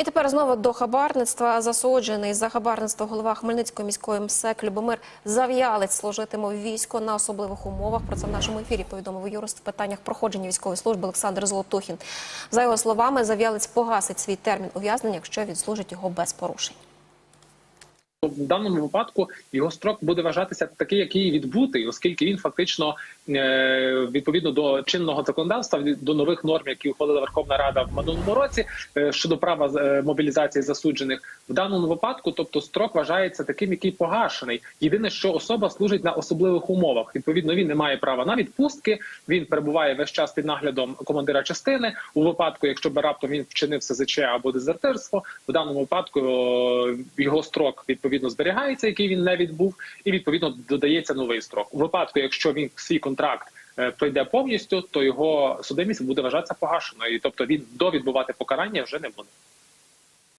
І тепер знову до хабарництва засуджений за хабарництво голова Хмельницької міської МСЕК Любомир Зав'ялець служитиме в військо на особливих умовах. Про це в нашому ефірі повідомив юрист в питаннях проходження військової служби Олександр Золотухін. За його словами, Зав'ялець погасить свій термін ув'язнення, якщо відслужить його без порушень. В даному випадку його строк буде вважатися такий, який відбутий, оскільки він фактично е, відповідно до чинного законодавства до нових норм, які ухвалила Верховна Рада в минулому році е, щодо права е, мобілізації засуджених в даному випадку, тобто строк вважається таким, який погашений. Єдине, що особа служить на особливих умовах. Відповідно, він не має права на відпустки. Він перебуває весь час під наглядом командира частини. У випадку, якщо би раптом він вчинив СЗЧ або дезертирство, в даному випадку його строк відповідно зберігається, який він не відбув, і відповідно додається новий строк. У випадку, якщо він свій контракт е, пройде повністю, то його судимість буде вважатися погашеною, тобто він довідбувати покарання вже не буде.